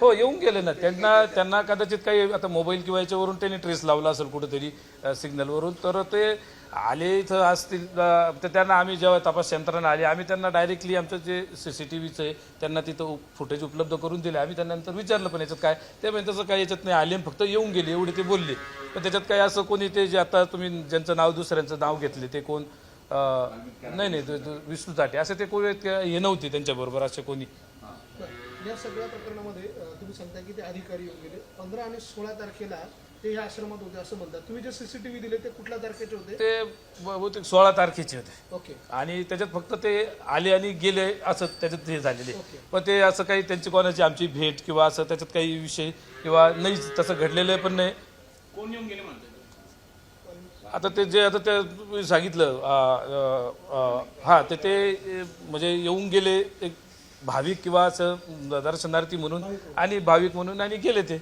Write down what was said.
हो येऊन गेले ना. त्यांना त्यांना कदाचित काही आता मोबाईल किंवा याच्यावरून त्यांनी ट्रेस लावला असेल कुठेतरी सिग्नलवरून तर ते आले इथं असतील तर त्यांना आम्ही जेव्हा तपास यंत्रणा आली आम्ही त्यांना डायरेक्टली आमचं जे सी सी टी व्हीचं आहे त्यांना तिथं फुटेज उपलब्ध करून दिले. आम्ही त्यांना नंतर विचारलं पण याच्यात काय ते म्हणजे तसं काय याच्यात नाही. आले फक्त येऊन गेले एवढे ते बोलले. पण त्याच्यात काय असं कोणी ते जे आता तुम्ही ज्यांचं नाव दुसऱ्यांचं नाव घेतले ते कोण नाही नाही विष्णू ताटे असं ते कोणी हे नव्हते त्यांच्याबरोबर असे कोणी. या सगळ्या प्रकरणामध्ये तुम्ही सांगता की ते अधिकारी येऊन गेले. पंधरा आणि सोळा तारखेला ते ह्या आश्रमात होते असं म्हणतात. तुम्ही जे सीसीटीव्ही दिले ते कुठल्या तारखेचे होते? ते बहुतेक सोळा तारखेचे होते. ओके. आणि त्याच्यात फक्त ते आले आणि गेले असं त्याच्यात हे झालेले. ओके. पण ते असं काही त्यांची कोणाची आमची भेट किंवा असं त्याच्यात काही विषय किंवा नाहीच तसं घडलेलं पण नाही. कोण येऊन गेले म्हणतात आता ते जे आता ते तुम्ही सांगितलं आ, अ, अ, हा ते ते म्हणजे येऊन गेले एक भाविक किंवा असं दर्शनार्थी म्हणून आणि भाविक म्हणून आणि गेले ते.